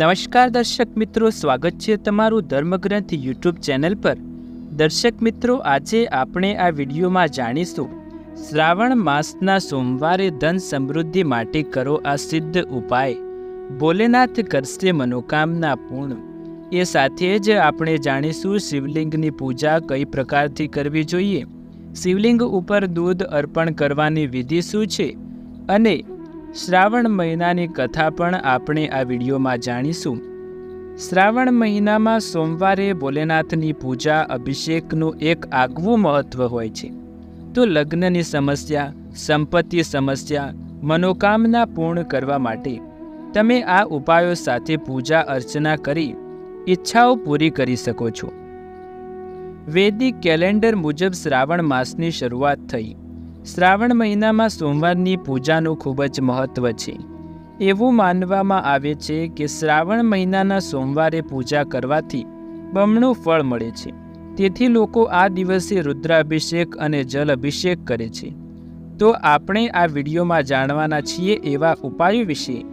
નમસ્કાર દર્શક મિત્રો, સ્વાગત છે તમારું ધર્મગ્રંથ યુટ્યુબ ચેનલ પર. દર્શક મિત્રો, આજે આપણે આ વિડીયોમાં જાણીશું, શ્રાવણ માસના સોમવારે ધન સમૃદ્ધિ માટે કરો આ સિદ્ધ ઉપાય. ભોલેનાથ કરશે મનોકામના પૂર્ણ. એ સાથે જ આપણે જાણીશું શિવલિંગની પૂજા કઈ પ્રકારથી કરવી જોઈએ. શિવલિંગ ઉપર દૂધ અર્પણ કરવાની વિધિ શું છે? અને શ્રાવણ મહિનાની કથા પણ આપણે આ વિડીયોમાં જાણીશું. શ્રાવણ મહિનામાં સોમવારે ભોલેનાથની પૂજા, અભિષેકનું એક આગવું મહત્ત્વ હોય છે. તો લગ્નની સમસ્યા, સંપત્તિ સમસ્યા, મનોકામના પૂર્ણ કરવા માટે તમે આ ઉપાયો સાથે પૂજા અર્ચના કરી ઈચ્છાઓ પૂરી કરી શકો છો. વૈદિક કેલેન્ડર મુજબ શ્રાવણ માસની શરૂઆત થઈ. શ્રાવણ મહિનામાં સોમવારની પૂજાનું ખૂબ જ મહત્ત્વ છે. એવું માનવામાં આવે છે કે શ્રાવણ મહિનાના સોમવારે પૂજા કરવાથી બમણું ફળ મળે છે. તેથી લોકો આ દિવસે રુદ્રાભિષેક અને જલ અભિષેક કરે છે. તો આપણે આ વિડીયોમાં જાણવાના છીએ એવા ઉપાયો વિશે,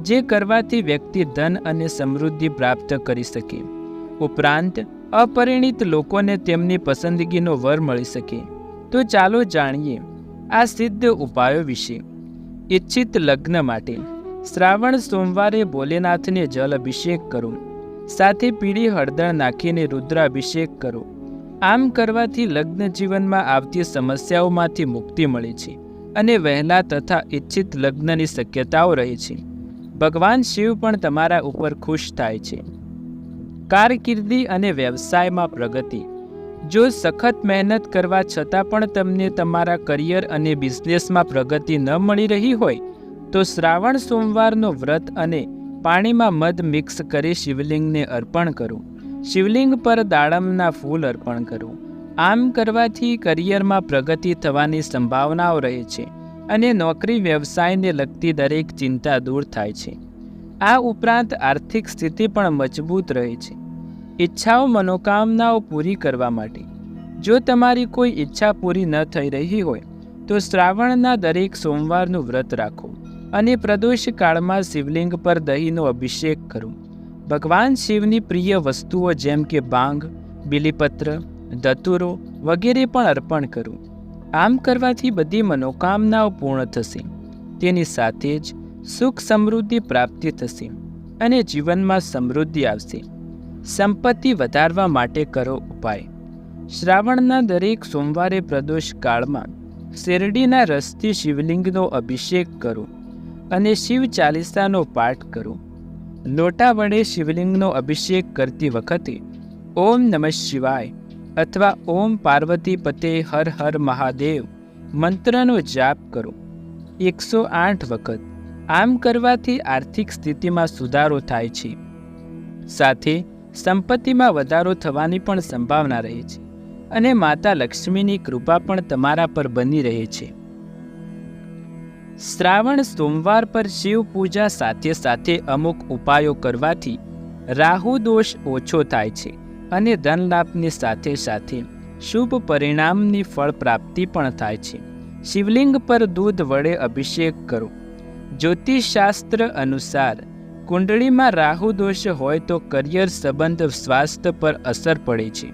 જે કરવાથી વ્યક્તિ ધન અને સમૃદ્ધિ પ્રાપ્ત કરી શકે. ઉપરાંત, અપરિણિત લોકોને તેમની પસંદગીનો વર મળી શકે. તો ચાલો જાણીએ આ સિદ્ધ ઉપાયો વિશે. ઈચ્છિત લગ્ન માટે શ્રાવણ સોમવારે ભોલેનાથને જલ અભિષેક કરો. સાથે પીળી હળદર નાખીને રુદ્રાભિષેક કરો. આમ કરવાથી લગ્ન જીવનમાં આવતી સમસ્યાઓમાંથી મુક્તિ મળે છે અને વહેલા તથા ઈચ્છિત લગ્નની શક્યતાઓ રહે છે. ભગવાન શિવ પણ તમારા ઉપર ખુશ થાય છે. કારકિર્દી અને વ્યવસાયમાં પ્રગતિ. જો સખત મહેનત કરવા છતાં પણ તમને તમારા કરિયર અને બિઝનેસમાં પ્રગતિ ન મળી રહી હોય, તો શ્રાવણ સોમવારનો વ્રત અને પાણીમાં મધ મિક્સ કરી શિવલિંગને અર્પણ કરો. શિવલિંગ પર દાડમના ફૂલ અર્પણ કરો. આમ કરવાથી કરિયરમાં પ્રગતિ થવાની સંભાવનાઓ રહે છે અને નોકરી વ્યવસાયને લગતી દરેક ચિંતા દૂર થાય છે. આ ઉપરાંત આર્થિક સ્થિતિ પણ મજબૂત રહે છે. ઈચ્છાઓ મનોકામનાઓ પૂરી કરવા માટે. જો તમારી કોઈ ઈચ્છા પૂરી ન થઈ રહી હોય, તો શ્રાવણના દરેક સોમવારનું વ્રત રાખો અને પ્રદોષ કાળમાં શિવલિંગ પર દહીંનો અભિષેક કરો. ભગવાન શિવની પ્રિય વસ્તુઓ જેમ કે બાંગ, બિલીપત્ર ધતુરો વગેરે પણ અર્પણ કરો. આમ કરવાથી બધી મનોકામનાઓ પૂર્ણ થશે. તેની સાથે જ સુખ સમૃદ્ધિ પ્રાપ્તિ થશે અને જીવનમાં સમૃદ્ધિ આવશે. સંપત્તિ વધારવા માટે કરો ઉપાય. શ્રાવણના દરેક સોમવારે પ્રદોષ કાળમાં શેરડીના રસથી શિવલિંગનો અભિષેક કરો અને શિવ ચાલીસાનો પાઠ કરો. લોટા વડે શિવલિંગનો અભિષેક કરતી વખતે ઓમ નમઃ શિવાય અથવા ઓમ પાર્વતી પતે હર હર મહાદેવ મંત્રનો જાપ કરો. એકસો આઠ વખત આમ કરવાથી આર્થિક સ્થિતિમાં સુધારો થાય છે. સાથે સંપત્તિમાં વધારો થવાની પણ સંભાવના રહે છે અને માતા લક્ષ્મીની કૃપા પણ તમારા પર બની રહે છે. શ્રાવણ સોમવાર પર શિવ પૂજા સાથે સાથે અમુક ઉપાયો કરવાથી રાહુ દોષ ઓછો થાય છે અને ધનલાભની સાથે સાથે શુભ પરિણામની ફળ પ્રાપ્તિ પણ થાય છે. શિવલિંગ પર દૂધ વડે અભિષેક કરો. જ્યોતિષશાસ્ત્ર અનુસાર કુંડળીમાં રાહુ દોષ હોય તો કરિયર સંબંધ સ્વાસ્થ્ય પર અસર પડે છે.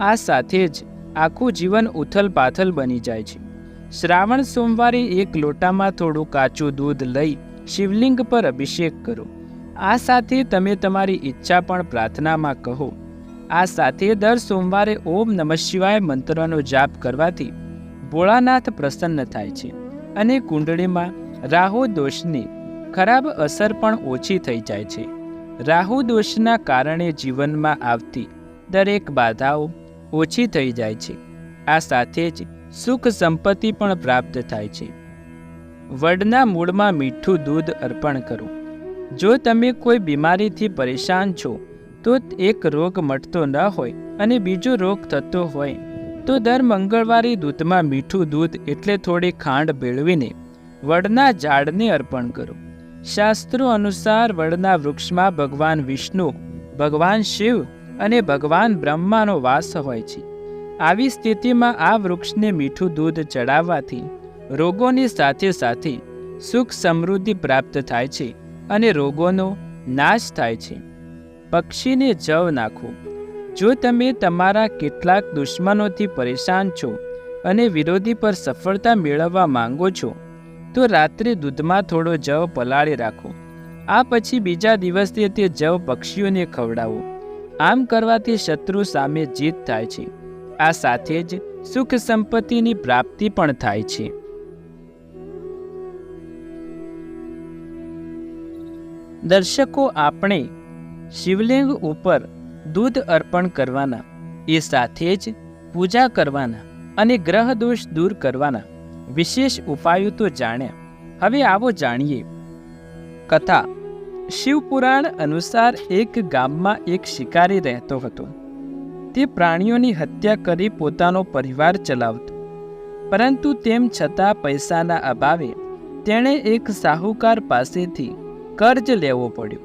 આ સાથે જ આખું જીવન ઉથલ પાથલ બની જાય છે. શ્રાવણ સોમવારે એક લોટામાં થોડું કાચું દૂધ લઈ શિવલિંગ પર અભિષેક કરો. આ સાથે તમે તમારી ઈચ્છા પણ પ્રાર્થનામાં કહો. આ સાથે દર સોમવારે ઓમ નમઃ શિવાય મંત્રનો જાપ કરવાથી ભોળાનાથ પ્રસન્ન થાય છે અને કુંડળીમાં રાહુ દોષની ખરાબ અસર પણ ઓછી થઈ જાય છે. રાહુ દોષના કારણે જીવનમાં આવતી દરેક બાધાઓ ઓછી થઈ જાય છે. આ સાથે જ સુખ સંપત્તિ પણ પ્રાપ્ત થાય છે. વડના મૂળમાં મીઠું દૂધ અર્પણ કરો. જો તમે કોઈ બીમારીથી પરેશાન છો, તો એક રોગ મટતો ન હોય અને બીજો રોગ થતો હોય, તો દર મંગળવારે દૂધમાં મીઠું દૂધ એટલે થોડી ખાંડ ભેળવીને વડના ઝાડને અર્પણ કરો. શાસ્ત્રો અનુસાર વડના વૃક્ષમાં ભગવાન વિષ્ણુ, ભગવાન શિવ અને ભગવાન બ્રહ્માનો વાસ હોય છે. આવી સ્થિતિમાં આ વૃક્ષને મીઠું દૂધ ચડાવવાથી રોગોની સાથે સાથે સુખ સમૃદ્ધિ પ્રાપ્ત થાય છે અને રોગોનો નાશ થાય છે. પક્ષીને જવ નાખો. જો તમે તમારા કેટલાક દુશ્મનોથી પરેશાન છો અને વિરોધી પર સફળતા મેળવવા માંગો છો તો રાત્રે દૂધમાં થોડો જવ પલાળી રાખો. આ પછી બીજા દિવસે તે જવ પક્ષીઓને ખવડાવો. આમ કરવાથી શત્રુ સામે જીત થાય છે. આ સાથે જ સુખ સંપત્તિની પ્રાપ્તિ પણ થાય છે. દર્શકો, આપણે શિવલિંગ ઉપર દૂધ અર્પણ કરવાના, એ સાથે જ પૂજા કરવાના અને ગ્રહ દોષ દૂર કરવાના. વિશેષ ઉપાયો તો જાણ્યા હવે આવો જાણીએ. કથા. શિવપુરાણ અનુસાર એક ગામમાં એક શિકારી રહેતો હતો. તે પ્રાણીઓની હત્યા કરી પોતાનો પરિવાર ચલાવતો. પરંતુ તેમ છતાં પૈસાના અભાવે તેણે એક સાહુકાર પાસેથી કર્જ લેવો પડ્યો.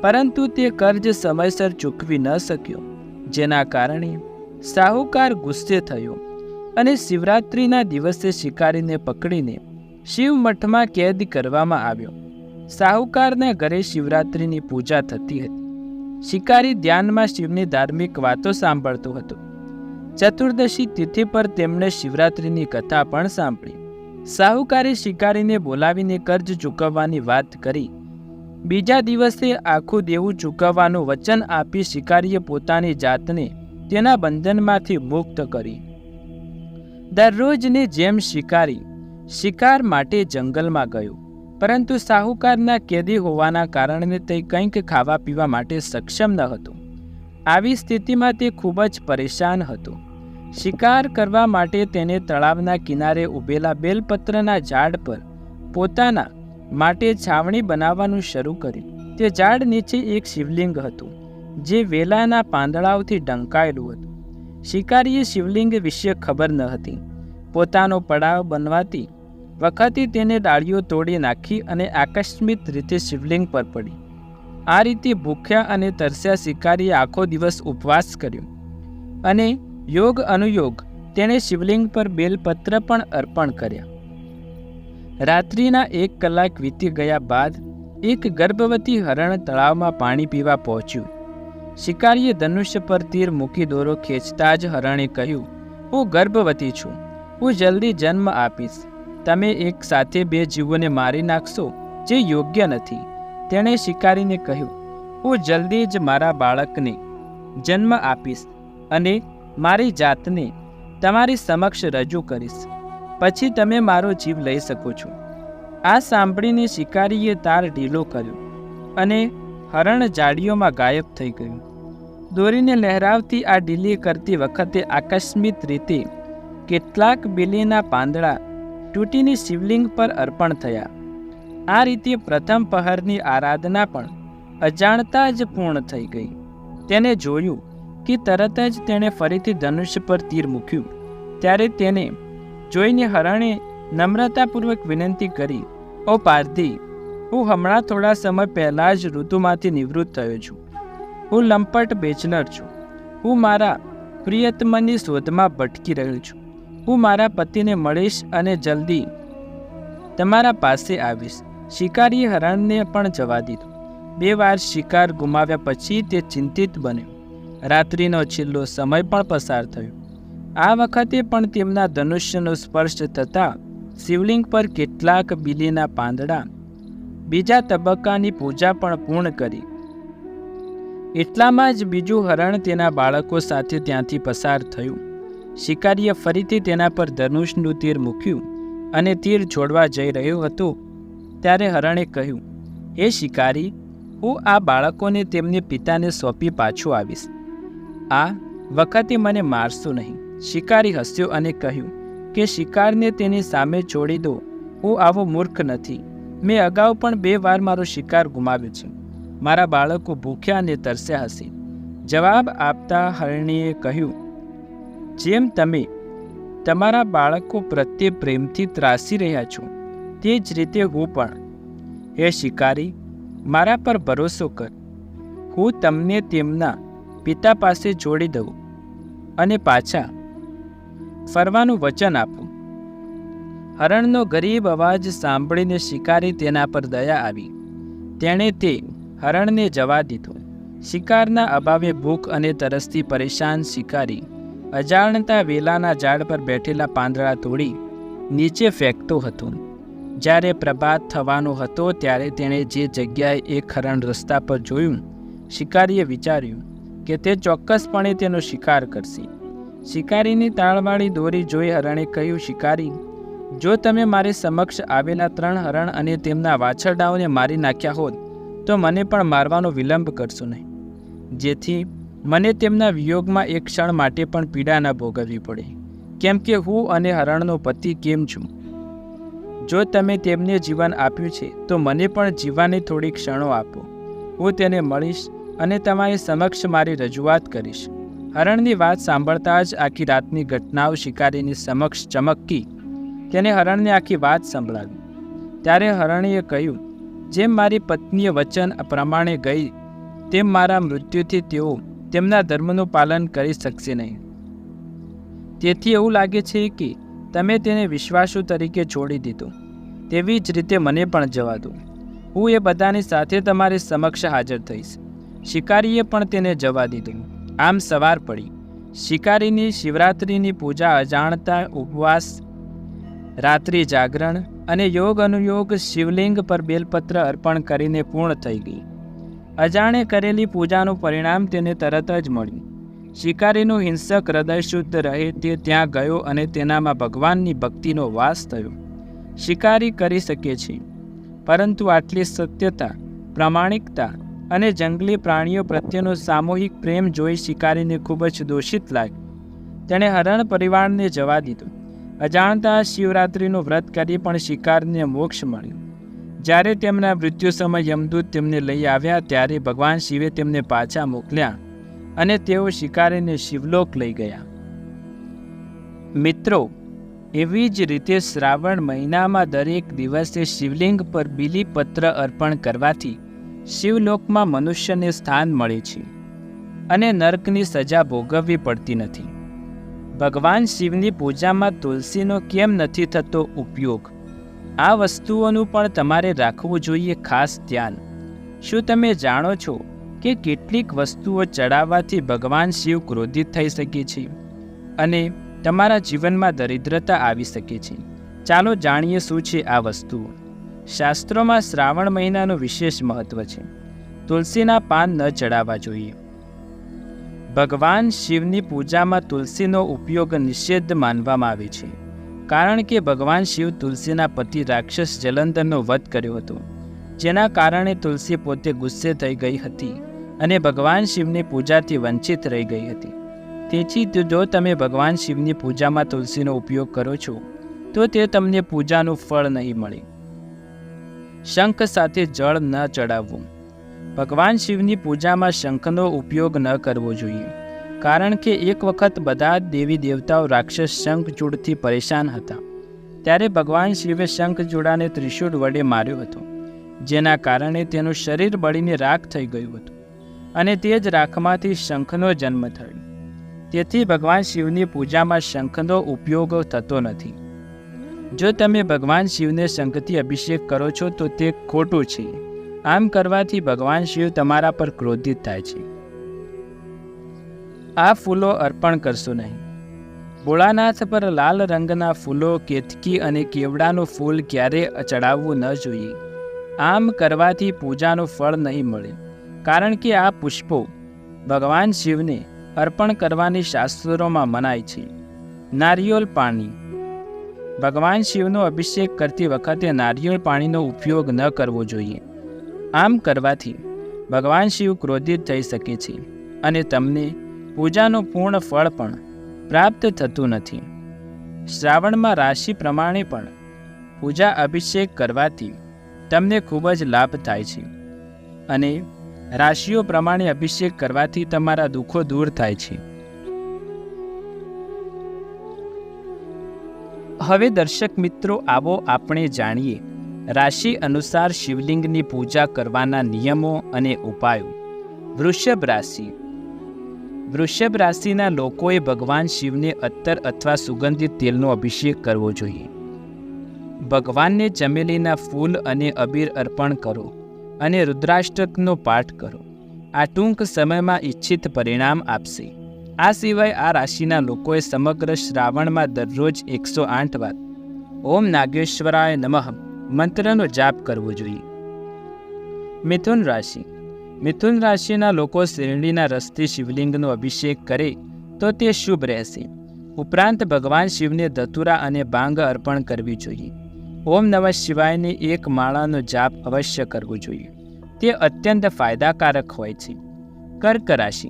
પરંતુ તે કર્જ સમયસર ચૂકવી ન શક્યો, જેના કારણે સાહુકાર ગુસ્સે થયો. અને શિવરાત્રિના દિવસે શિકારીને પકડીને શિવ મઠમાં કેદ કરવામાં આવ્યો. સાહુકારના ઘરે શિવરાત્રિની પૂજા થતી હતી. શિકારી ધ્યાનમાં શિવની ધાર્મિક વાતો સાંભળતો હતો. ચતુર્દશી તિથિ પર તેમણે શિવરાત્રિની કથા પણ સાંભળી. સાહુકારે શિકારીને બોલાવીને કર્જ ચૂકવવાની વાત કરી. બીજા દિવસે આખું દેવું ચૂકવવાનું વચન આપી શિકારીએ પોતાની જાતને તેના બંધનમાંથી મુક્ત કરી. દરરોજની જેમ શિકારી, શિકાર માટે જંગલમાં ગયો. પરંતુ સાહુકારના કેદી હોવાના કારણે તે કંઈક ખાવા પીવા માટે સક્ષમ ન હતો. આવી સ્થિતિમાં તે ખૂબ જ પરેશાન હતો. શિકાર કરવા માટે તેને તળાવના કિનારે ઊભેલા બેલપત્રના ઝાડ પર પોતાના માટે છાવણી બનાવવાનું શરૂ કર્યું. તે ઝાડ નીચે એક શિવલિંગ હતું, જે વેલાના પાંદડાઓથી ઢંકાયેલું હતું. શિકારીએ શિવલિંગ વિશે ખબર ન હતી. પોતાનો પડાવ બનવાથી વખતે તેને ડાળીઓ તોડી નાખી અને આકસ્મિક રીતે શિવલિંગ પર પડી. આ રીતે ભૂખ્યા અને તરસ્યા શિકારીએ આખો દિવસ ઉપવાસ કર્યો અને યોગ અનુયોગ તેણે શિવલિંગ પર બેલપત્ર પણ અર્પણ કર્યા. રાત્રિના એક કલાક વીતી ગયા બાદ એક ગર્ભવતી હરણ તળાવમાં પાણી પીવા પહોંચ્યું. શિકારીએ ધનુષ્ય પર તીર મૂકી દોરો ખેંચતા જ હરણે કહ્યું, હું ગર્ભવતી છું. હું જલ્દી જન્મ આપીશ. તમે એક સાથે બે જીવોને મારી નાખશો, જે યોગ્ય નથી. તેણે શિકારીને કહ્યું, હું જલ્દી જ મારા બાળકને જન્મ આપીશ અને મારી જાતને તમારી સમક્ષ રજૂ કરીશ. પછી તમે મારો જીવ લઈ શકો છો. આ સાંભળીને શિકારીએ તાર ઢીલો કર્યો અને હરણ જાડીઓમાં ગાયબ થઈ ગયું. દોરીને લહેરાવતી આ ડીલી કરતી વખતે આકસ્મિક રીતે કેટલાક બિલીના પાંદડા તૂટીની શિવલિંગ પર અર્પણ થયા. આ રીતે પ્રથમ પહરની આરાધના પણ અજાણતા જ પૂર્ણ થઈ ગઈ. તેને જોયું કે તરત જ તેણે ફરીથી ધનુષ્ય પર તીર મૂક્યું. ત્યારે તેને જોઈને હરણે નમ્રતાપૂર્વક વિનંતી કરી, ઓ પારધી, હું હમણાં થોડા સમય પહેલાં જ ઋતુમાંથી નિવૃત્ત થયો છું. હું લંપટ બેચનર છું. હું મારા પ્રિયતમની શોધમાં ભટકી રહ્યો છું. હું મારા પતિને મળીશ અને જલ્દી તમારા પાસે આવીશ. શિકારીએ હરણને પણ જવા દીધું. બે વાર શિકાર ગુમાવ્યા પછી તે ચિંતિત બન્યો. રાત્રિનો છેલ્લો સમય પણ પસાર થયો. આ વખતે પણ તેમના ધનુષ્યનો સ્પર્શ થતાં શિવલિંગ પર કેટલાક બીલીના પાંદડા, બીજા તબક્કાની પૂજા પણ પૂર્ણ કરી. એટલામાં જ બીજું હરણ તેના બાળકો સાથે ત્યાંથી પસાર થયું. શિકારીએ ફરીથી તેના પર ધનુષનું તીર મૂક્યું અને તીર છોડવા જઈ રહ્યો હતો, ત્યારે હરણે કહ્યું, હે શિકારી, હું આ બાળકોને તેમને પિતાને સોંપી પાછું આવીશ. આ વખતે મને મારશો નહીં. શિકારી હસ્યો અને કહ્યું, કે શિકારને તેની સામે છોડી દો. હું આવો મૂર્ખ નથી. મેં અગાઉ પણ બે વાર મારો શિકાર ગુમાવ્યો છે. મારા બાળકો ભૂખ્યા અને તરસ્યા હશે. જવાબ આપતા હરણીએ કહ્યું, જેમ તમે તમારા બાળકો પ્રત્યે પ્રેમથી ત્રાસી રહ્યા છો, તે જ રીતે હું પણ. હે શિકારી, મારા પર ભરોસો કર. હું તમને તેમના પિતા પાસે જોડી દઉં અને પાછા ફરવાનું વચન આપું. હરણનો ગરીબ અવાજ સાંભળીને શિકારી તેના પર દયા આવી. તેણે તે હરણને જવા દીધો. શિકારના અભાવે ભૂખ અને તરસથી પરેશાન શિકારી અજાણતા વેલાના ઝાડ પર બેઠેલા પાંદડા તોડી નીચે ફેંકતો હતો. જ્યારે પ્રભાત થવાનો હતો ત્યારે તેણે જે જગ્યાએ એક હરણ રસ્તા પર જોયું, શિકારીએ વિચાર્યું કે તે ચોક્કસપણે તેનો શિકાર કરશે. શિકારીની તાળવાળી દોરી જોઈ હરણે કહ્યું, શિકારી, જો તમે મારી સમક્ષ આવેલા ત્રણ હરણ અને તેમના વાછરડાઓને મારી નાખ્યા હોત તો મને પણ મારવાનો વિલંબ કરશો નહીં. જેથી મને તેમના વિયોગમાં એક ક્ષણ માટે પણ પીડા ન ભોગવવી પડે. કેમ કે હું અને હરણનો પતિ કેમ છું? જો તમે તેમને જીવન આપ્યું છે, તો મને પણ જીવવાની થોડી ક્ષણો આપો. હું તેને મળીશ અને તમારી સમક્ષ મારી રજૂઆત કરીશ. હરણની વાત સાંભળતા જ આખી રાતની ઘટનાઓ શિકારીની સમક્ષ ચમકી તેને હરણને આખી વાત સંભળાવી. ત્યારે હરણીએ કહ્યું જેમ મારી પત્નીએ વચન પ્રમાણે ગઈ, તેમ મારા મૃત્યુથી તેઓ તેમના ધર્મનું પાલન કરી શકશે નહીં. તેથી એવું લાગે છે કે તમે તેને વિશ્વાસુ તરીકે છોડી દીધો. તેવી જ રીતે મને પણ જવા દો. હું એ બધાની સાથે તમારી સમક્ષ હાજર થઈશ. શિકારીએ પણ તેને જવા દીધું. આમ સવાર પડી. શિકારીની શિવરાત્રિની પૂજા અજાણતા ઉપવાસ, રાત્રિ જાગરણ અને યોગ અનુયોગ શિવલિંગ પર બેલપત્ર અર્પણ કરીને પૂર્ણ થઈ ગઈ. અજાણે કરેલી પૂજાનું પરિણામ તેને તરત જ મળ્યું. શિકારીનું હિંસક હૃદય શુદ્ધ રહે તે ત્યાં ગયો અને તેનામાં ભગવાનની ભક્તિનો વાસ થયો. શિકારી કરી શકે છે. પરંતુ આટલી સત્યતા, પ્રામાણિકતા અને જંગલી પ્રાણીઓ પ્રત્યેનો સામૂહિક પ્રેમ જોઈ શિકારીને ખૂબ જ દોષિત લાગ્યું. તેણે હરણ પરિવારને જવા દીધો. અજાણતા શિવરાત્રિનું વ્રત કરી પણ શિકારને મોક્ષ મળ્યો. જ્યારે તેમના મૃત્યુ સમય યમદૂત તેમને લઈ આવ્યા ત્યારે ભગવાન શિવે તેમને પાછા મોકલ્યા અને તેઓ શિકારીને શિવલોક લઈ ગયા. મિત્રો, એવી જ રીતે શ્રાવણ મહિનામાં દરેક દિવસે શિવલિંગ પર બિલીપત્ર અર્પણ કરવાથી શિવલોકમાં મનુષ્યને સ્થાન મળે છે અને નર્કની સજા ભોગવવી પડતી નથી. ભગવાન શિવની પૂજામાં તુલસીનો કેમ નથી થતો ઉપયોગ? આ વસ્તુઓનું પણ તમારે રાખવું જોઈએ ખાસ ધ્યાન. શું તમે જાણો છો કે કેટલીક વસ્તુઓ ચડાવવાથી ભગવાન શિવ ક્રોધિત થઈ શકે છે? અને તમારા જીવનમાં દરિદ્રતા આવી શકે છે? ચાલો જાણીએ શું છે આ વસ્તુઓ શાસ્ત્રોમાં શ્રાવણ મહિનાનું વિશેષ મહત્વ છે. તુલસીના પાન ન ચડાવવા જોઈએ. ભગવાન શિવની પૂજામાં તુલસીનો ઉપયોગ નિષેધ માનવામાં આવે છે. કારણ કે ભગવાન શિવ તુલસીના પતિ રાક્ષસ જલંધરનો વધ કર્યો હતો. જેના કારણે તુલસી પોતે ગુસ્સે થઈ ગઈ હતી અને ભગવાન શિવની પૂજાથી વંચિત રહી ગઈ હતી. તેથી જો તમે ભગવાન શિવની પૂજામાં તુલસીનો ઉપયોગ કરો છો, તો તે તમને પૂજાનું ફળ નહીં મળે. શંખ સાથે જળ ન ચડાવવું. ભગવાન શિવની પૂજામાં શંખનો ઉપયોગ ન કરવો જોઈએ. કારણ કે એક વખત બધા જ દેવી દેવતાઓ રાક્ષસ શંખચૂડથી પરેશાન હતા. ત્યારે ભગવાન શિવે શંખચૂડાને ત્રિશૂળ વડે માર્યો હતો, જેના કારણે તેનું શરીર બળીને રાખ થઈ ગયું હતું અને તે જ રાખમાંથી શંખનો જન્મ થયો. તેથી ભગવાન શિવની પૂજામાં શંખનો ઉપયોગ થતો નથી. જો તમે ભગવાન શિવને શંખથી અભિષેક કરો છો તો તે ખોટું છે. આમ કરવાથી ભગવાન શિવ તમારા પર ક્રોધિત થાય છે. આ ફૂલો અર્પણ કરશો નહીં. ભોળાનાથ પર લાલ રંગના ફૂલો, કેતકી અને કેવડાનું ફૂલ ક્યારે ચડાવવું ન જોઈએ. આમ કરવાથી પૂજાનું ફળ નહીં મળે. કારણ કે આ પુષ્પો ભગવાન શિવને અર્પણ કરવાની શાસ્ત્રોમાં મનાય છે. નારિયેળ પાણી. ભગવાન શિવનો અભિષેક કરતી વખતે નારિયેળ પાણીનો ઉપયોગ ન કરવો જોઈએ. આમ કરવાથી ભગવાન શિવ ક્રોધિત થઈ શકે છે અને તમને પૂજાનું પૂર્ણ ફળ પણ પ્રાપ્ત થતું નથી. શ્રાવણમાં રાશિ પ્રમાણે પણ પૂજા અભિષેક કરવાથી તમને ખૂબ જ લાભ થાય છે અને રાશિઓ પ્રમાણે અભિષેક કરવાથી તમારા દુઃખો દૂર થાય છે. હવે દર્શક મિત્રો, આવો આપણે જાણીએ રાશિ અનુસાર શિવલિંગની પૂજા કરવાના નિયમો અને ઉપાયો. વૃષભ રાશિ. વૃષભ રાશિના લોકોએ ભગવાન શિવને અત્તર અથવા સુગંધિત તેલનો અભિષેક કરવો જોઈએ. ભગવાનને ચમેલીના ફૂલ અને અબીર અર્પણ કરો અને રુદ્રાષ્ટકનો પાઠ કરો. આ ટૂંક સમયમાં ઈચ્છિત પરિણામ આપશે. આ સિવાય આ રાશિના લોકોએ સમગ્ર શ્રાવણમાં દરરોજ એકસો આઠ વાર. ઓમ નાગેશ્વરાય નમઃ. મંત્રનો જાપ કરવો જોઈએ. મિથુન રાશિ. મિથુન રાશિના લોકો શેરડીના રસથી શિવલિંગનો અભિષેક કરે તો તે શુભ રહેશે. ઉપરાંત ભગવાન શિવને ધતુરા અને બાંગ અર્પણ કરવી જોઈએ. ઓમ નમઃ શિવાયની એક માળાનો જાપ અવશ્ય કરવો જોઈએ. તે અત્યંત ફાયદાકારક હોય છે. કર્ક રાશિ.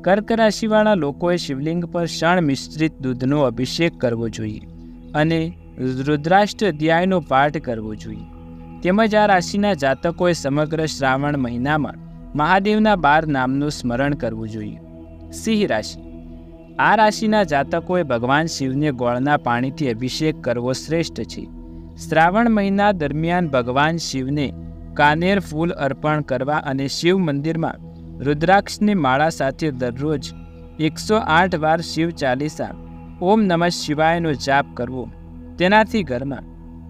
કર્ક રાશિવાળા લોકોએ શિવલિંગ પર શણ મિશ્રિત દૂધનો અભિષેક કરવો જોઈએ. અને રુદ્રાષ્ટ અધ્યાયનો પાઠ કરવો જોઈએ. તેમજ આ રાશિના જાતકોએ સમગ્ર શ્રાવણ મહિનામાં મહાદેવના બાર નામનું સ્મરણ કરવું જોઈએ. સિંહ રાશિ. આ રાશિના જાતકોએ ભગવાન શિવને ગોળના પાણીથી અભિષેક કરવો શ્રેષ્ઠ છે. શ્રાવણ મહિના દરમિયાન ભગવાન શિવને કાનેર ફૂલ અર્પણ કરવા અને શિવ મંદિરમાં રુદ્રાક્ષની માળા સાથે દરરોજ એકસો આઠ વાર શિવ ચાલીસા, ઓમ નમઃ શિવાયનો જાપ કરવો તેનાથી ઘરમાં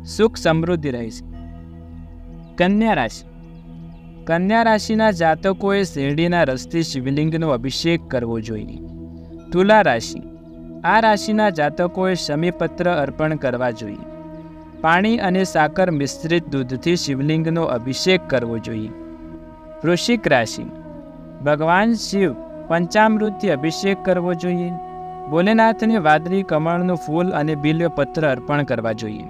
સુખ સમૃદ્ધિ રહેશે કન્યા રાશિ. કન્યા રાશિના જાતકોએ શેરડીના રસથી શિવલિંગનો અભિષેક કરવો જોઈએ. તુલા રાશિ. આ રાશિના જાતકોએ શમીપત્ર અર્પણ કરવા જોઈએ. પાણી અને સાકર મિશ્રિત દૂધથી શિવલિંગનો અભિષેક કરવો જોઈએ. વૃશ્ચિક રાશિ. ભગવાન શિવ પંચામૃતથી અભિષેક કરવો જોઈએ. ભોલેનાથને વાદળી કમળનું ફૂલ અને બિલ્વ પત્ર અર્પણ કરવા જોઈએ.